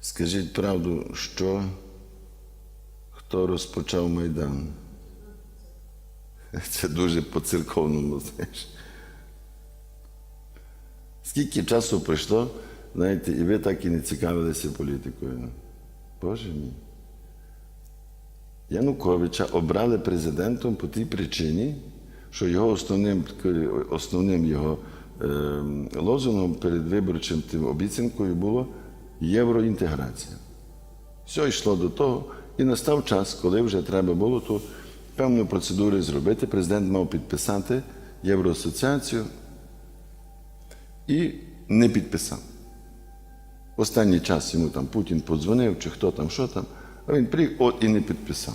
Скажіть правду, що хто розпочав Майдан? Це дуже по-церковному, знаєш. Скільки часу пройшло, знаєте, і ви так і не цікавилися політикою. Боже мій. Януковича обрали президентом по тій причині, що його основним, основним його е, лозунгом перед виборчим тим обіцянкою було євроінтеграція. Все йшло до того, і настав час, коли вже треба було ту певну процедуру зробити. Президент мав підписати Євроасоціацію і не підписав. Останній час йому там Путін подзвонив, чи хто там, що там, а він приїхав от і не підписав.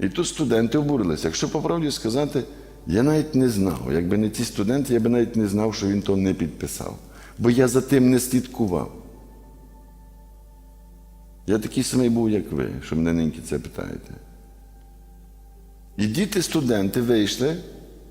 І тут студенти обурилися. Якщо по правді сказати, я навіть не знав. Якби не ті студенти, я би навіть не знав, що він то не підписав. Бо я за тим не слідкував. Я такий самий був, як ви, що мене ниньки це питаєте. І діти, студенти вийшли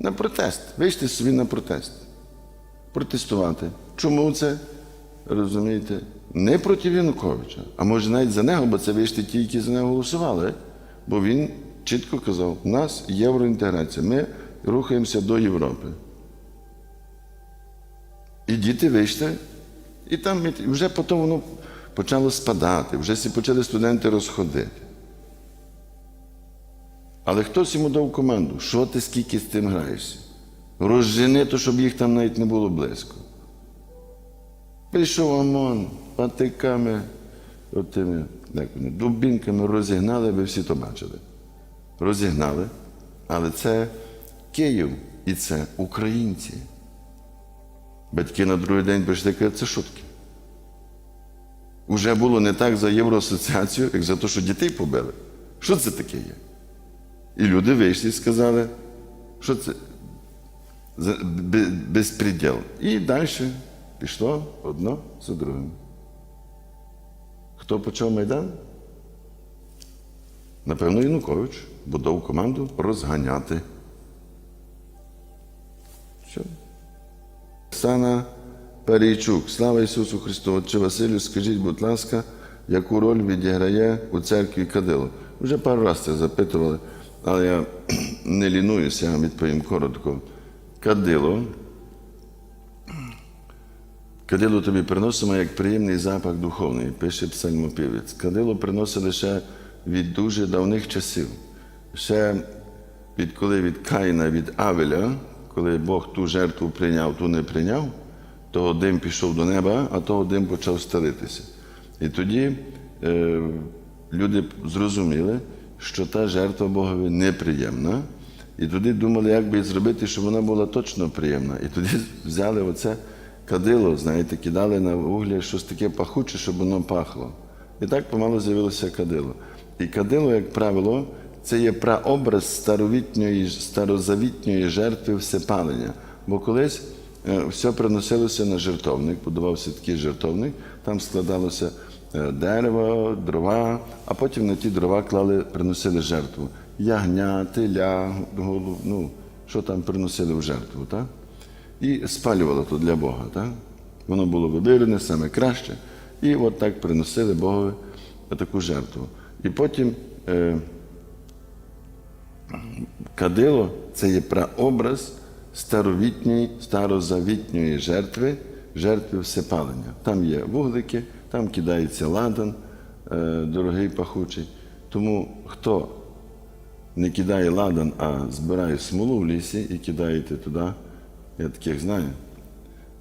на протест. Вийшли собі на протест. Протестувати. Чому це? Розумієте? Не проти Януковича, а може навіть за нього, бо це вийшли ті, які за нього голосували. Бо він чітко казав, у нас євроінтеграція, ми рухаємося до Європи. І діти вийшли, і там вже потім воно почало спадати, вже всі почали студенти розходити. Але хтось йому дав команду, що ти скільки з тим граєшся? Розжени то, щоб їх там навіть не було близько. Прийшов ОМОН, патиками, отими, як вони, дубінками розігнали, ви всі то бачили. Розігнали. Але це Київ і це українці. Батьки на другий день прийшли кажуть, це шутки. Уже було не так за Євроасоціацію, як за те, що дітей побили. Що це таке є? І люди вийшли і сказали, що це безпреділ. І далі пішло одно за другим. Хто почав Майдан? Напевно, Янукович, бо дав команду розганяти. Все. Оксана Парійчук. Слава Ісусу Христу! Отче Василю, скажіть, будь ласка, яку роль відіграє у церкві кадило? Вже пару разів це запитували, але я не лінуюся, я вам відповім коротко. Кадило. Кадило тобі приносимо як приємний запах духовний, пише псальмопівець. Кадило приносили ще від дуже давних часів. Ще відколи від Каїна, від Авеля, коли Бог ту жертву прийняв, ту не прийняв, того дим пішов до неба, а того дим почав стелитися. І тоді е, люди зрозуміли, що та жертва Богові неприємна. І тоді думали, як би зробити, щоб вона була точно приємна. І тоді взяли оце кадило, знаєте, кидали на вуглі щось таке пахуче, щоб воно пахло. І так помало з'явилося кадило. І кадило, як правило, це є прообраз старовітньої, старозавітньої жертви всепалення. Бо колись все приносилося на жертовник, будувався такий жертовник, там складалося е, дерево, дрова, а потім на ті дрова клали, приносили жертву. Ягня, теля, голуб, ну, що там приносили в жертву. Так? І спалювало то для Бога. Так? Воно було вибирене саме краще. І от так приносили Богові таку жертву. І потім е, кадило це є прообраз старовітньої, старозавітньої жертви, жертви всепалення. Там є вуглики, там кидається ладан, е, дорогий пахучий. Тому хто не кидає ладан, а збирає смолу в лісі і кидаєте туди, я таких знаю.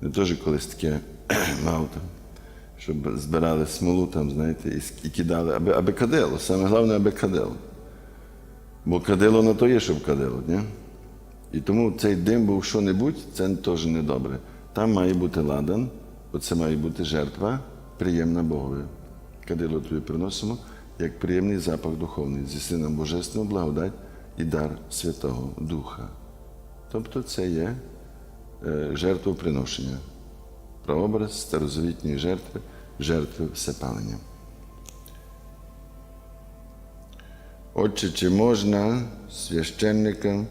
Я теж колись таке мав там, щоб збирали смолу там, знаєте, і кидали, аби, аби кадило. Саме головне, аби кадило. Бо кадило на то є, щоб кадило, ні? І тому цей дим був що-небудь, це теж не добре. Там має бути ладан, бо це має бути жертва, приємна Богові. Кадило тобі приносимо як приємний запах духовний зі Сином Божественного благодать і дар Святого Духа. Тобто це є е, жертвоприношення, прообраз старозавітньої жертви, жертви всепалення. Отче, чи можна священникам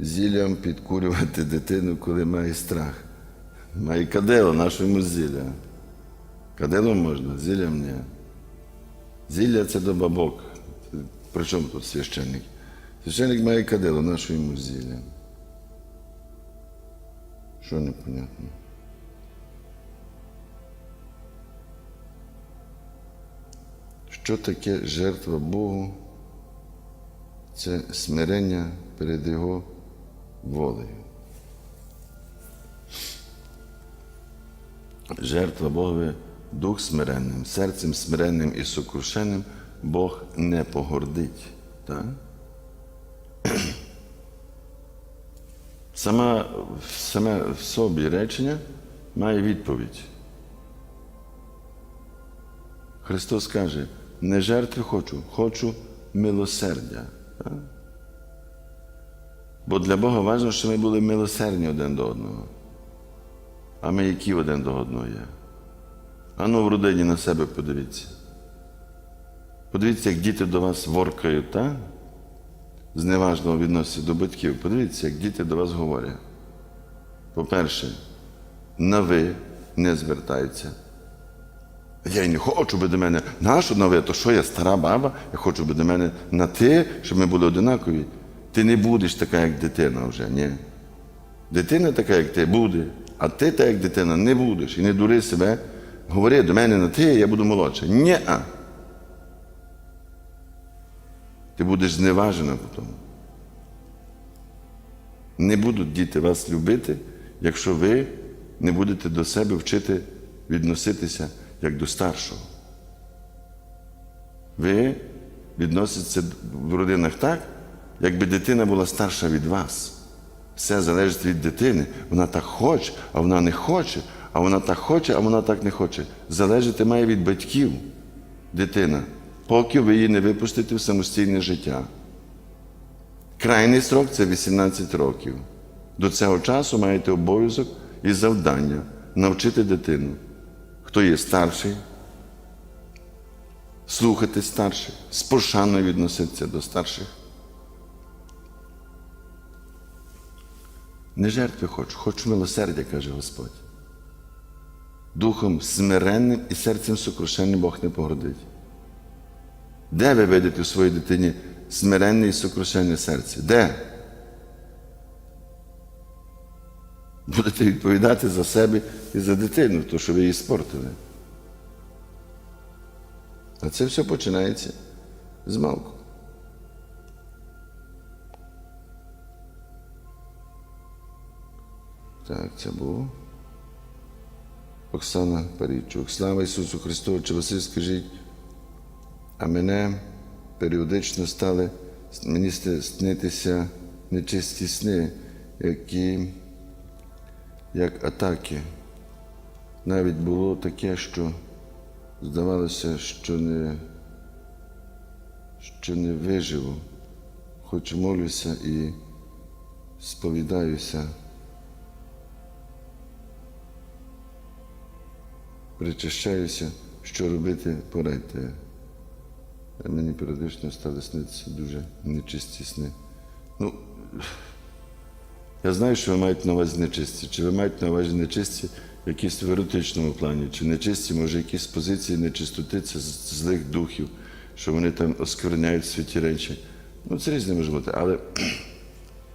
зіллям підкурювати дитину, коли має страх? Має кадило нашому зілля. Кадилом можна, зіллям ні. Зілля це до бабок. При тут священник? Священник має кадило, на що йому зілля? Що непонятно? Що таке жертва Богу? Це смирення перед Його волею. Жертва Богові дух смиренним, серцем смиренним і сокрушеним Бог не погордить. Так? Сама, саме в собі речення має відповідь. Христос каже, не жертви хочу, хочу милосердя. Так? Бо для Бога важливо, щоб ми були милосердні один до одного. А ми які один до одного є? Ану в родині на себе подивіться. Подивіться, як діти до вас воркають, так? Зневажливо відносяться до батьків. Подивіться, як діти до вас говорять. По-перше, на ви не звертаються. Я й не хочу би до мене нашу на ви, то що я стара баба, я хочу би до мене на ти, щоб ми були одинакові. Ти не будеш така, як дитина вже, ні. Дитина така, як ти, буде, а ти так, як дитина, не будеш. І не дури себе. Говори до мене на ти, я буду молодша. ні Ти будеш зневажена потім. Не будуть діти вас любити, якщо ви не будете до себе вчити відноситися як до старшого. Ви відноситеся в родинах так, якби дитина була старша від вас. Все залежить від дитини. Вона так хоче, а вона не хоче, а вона так хоче, а вона так не хоче. Залежати має від батьків дитина, поки ви її не випустите в самостійне життя. Крайній срок це 18 років. До цього часу маєте обов'язок і завдання навчити дитину, хто є старший, слухати старших, з пошаною відноситися до старших. Не жертви хочу, хочу милосердя, каже Господь. Духом смиренним і серцем сокрушенним Бог не погордить. Де ви видите у своїй дитині смиренне і сокрушенне серце? Де? Будете відповідати за себе і за дитину, то що ви її спортили. А це все починається з малку. Так, це було. Оксана Парічук. Слава Ісусу Христу! Чи Василь, скажіть, а мене періодично стали мені снитися нечисті сни, які як атаки. Навіть було таке, що здавалося, що не, що не виживу, хоч молюся і сповідаюся. Причащаюся, що робити, порадьте. Мені періодично стали снитися дуже нечисті сни. Ну, я знаю, що ви маєте на увазі нечисті. Чи ви маєте на увазі нечисті в якійсь в еротичному плані, чи нечисті, може, якісь позиції нечистоти, це злих духів, що вони там оскверняють святі речі. Ну, це різне може бути. Але,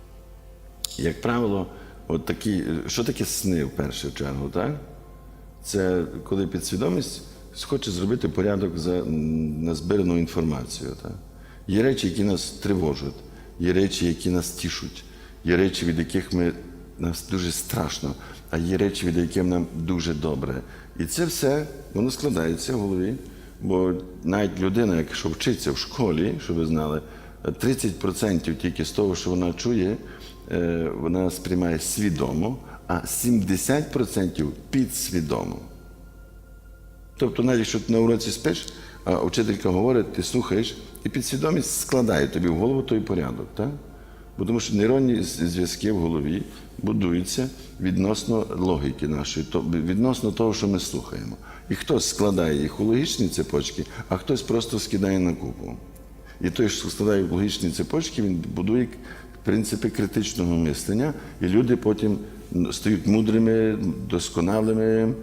як правило, от такі, що таке сни в першу чергу, так? Це коли підсвідомість хоче зробити порядок за назбирану інформацію. Так? Є речі, які нас тривожать, є речі, які нас тішуть, є речі, від яких ми, нас дуже страшно, а є речі, від яких нам дуже добре. І це все воно складається в голові. Бо навіть людина, якщо вчиться в школі, щоб ви знали, 30% тільки з того, що вона чує, е, вона сприймає свідомо, а 70% підсвідомо. Тобто, навіть якщо ти на уроці спиш, а вчителька говорить, ти слухаєш, і підсвідомість складає тобі в голову той порядок. Так? Бо тому що нейронні зв'язки в голові будуються відносно логіки нашої, відносно того, що ми слухаємо. І хтось складає їх у логічні цепочки, а хтось просто скидає на купу. І той, що складає в логічні цепочки, він будує принципи критичного мислення, і люди потім стають мудрими, досконалими,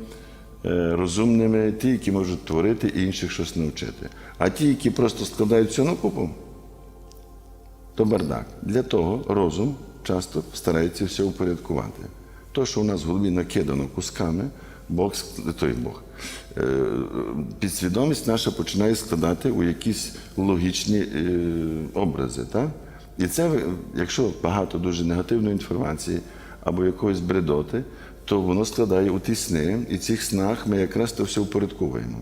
е, розумними, ті, які можуть творити і інших щось навчити. А ті, які просто складають все на то бардак. Для того розум часто старається все упорядкувати. То, що у нас в голові накидано кусками, Бог, той Бог, е, підсвідомість наша починає складати у якісь логічні е, образи. Так? І це, якщо багато дуже негативної інформації або якоїсь бредоти, то воно складає у ті сни, і цих снах ми якраз то все упорядковуємо.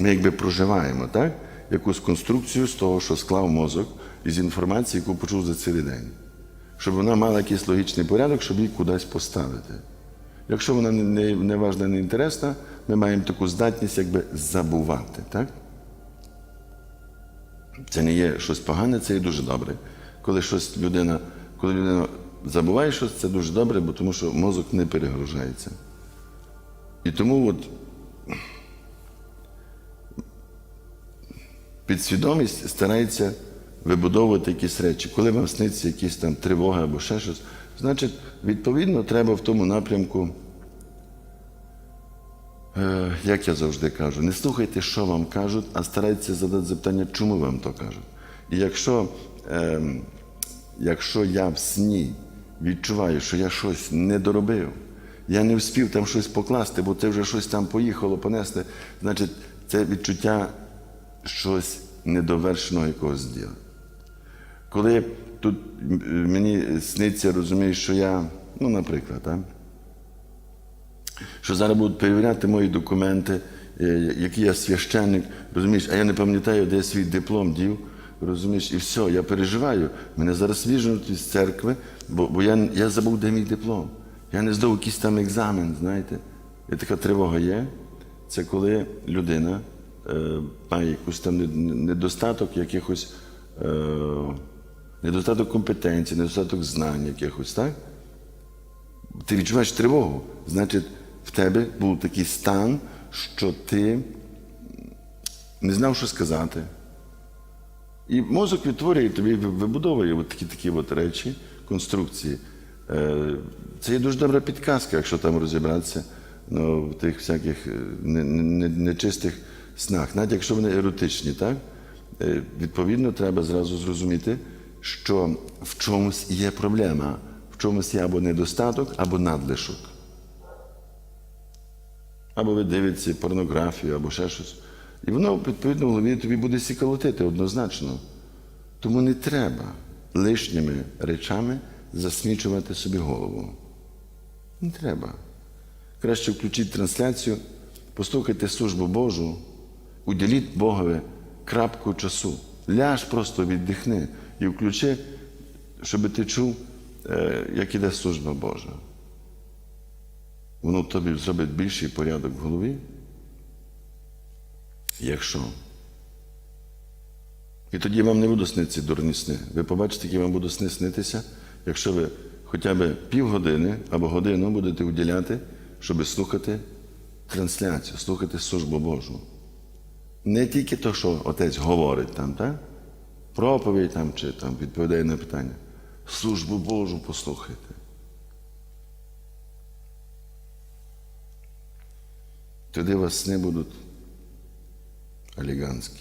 Ми якби проживаємо так? якусь конструкцію з того, що склав мозок із інформації, яку почув за цілий день. Щоб вона мала якийсь логічний порядок, щоб її кудись поставити. Якщо вона не, не важна, не інтересна, ми маємо таку здатність якби забувати. Так? Це не є щось погане, це є дуже добре. Коли щось людина, коли людина забуває щось, це дуже добре, бо тому що мозок не перегружається. І тому от підсвідомість старається вибудовувати якісь речі. Коли вам сниться якісь там тривоги або ще щось, значить, відповідно, треба в тому напрямку, е, як я завжди кажу, не слухайте, що вам кажуть, а старайтеся задати запитання, чому вам то кажуть. І якщо, е, якщо я в сні відчуваю, що я щось не доробив, я не встиг там щось покласти, бо це вже щось там поїхало, понесли, значить, це відчуття щось недовершеного якогось діла. Коли тут мені сниться, розумієш, що я, ну, наприклад, так, що зараз будуть перевіряти мої документи, е, який я священник, розумієш, а я не пам'ятаю, де я свій диплом дів, розумієш, і все, я переживаю. Мене зараз віжнуть із церкви, бо, бо я, я забув, де мій диплом. Я не здав якийсь там екзамен, знаєте. І така тривога є. Це коли людина е, має якийсь там недостаток якихось, е, недостаток компетенції, недостаток знань якихось, так? Ти відчуваєш тривогу. Значить, в тебе був такий стан, що ти не знав, що сказати. І мозок відтворює тобі, вибудовує от такі такі от речі, конструкції. Е, Це є дуже добра підказка, якщо там розібратися ну, в тих всяких е, не- не- не- нечистих снах, навіть якщо вони еротичні, так? Е, Відповідно, треба зразу зрозуміти, що в чомусь є проблема, в чомусь є або недостаток, або надлишок. Або ви дивитеся порнографію, або ще щось. І воно, відповідно, в голові тобі буде сіколотити однозначно. Тому не треба лишніми речами засмічувати собі голову. Не треба. Краще включіть трансляцію, послухайте службу Божу, уділіть Богові крапку часу. Ляж просто віддихни і включи, щоб ти чув, е, як іде служба Божа. Воно тобі зробить більший порядок в голові. Якщо. І тоді вам не будуть снитися дурні сни. Ви побачите, які вам будуть сни снитися, якщо ви хоча б півгодини або годину будете уділяти, щоб слухати трансляцію, слухати службу Божу. Не тільки то, що отець говорить там, так? проповідь там чи там відповідає на питання. Службу Божу послухайте. Тоді вас сни будуть елегантські.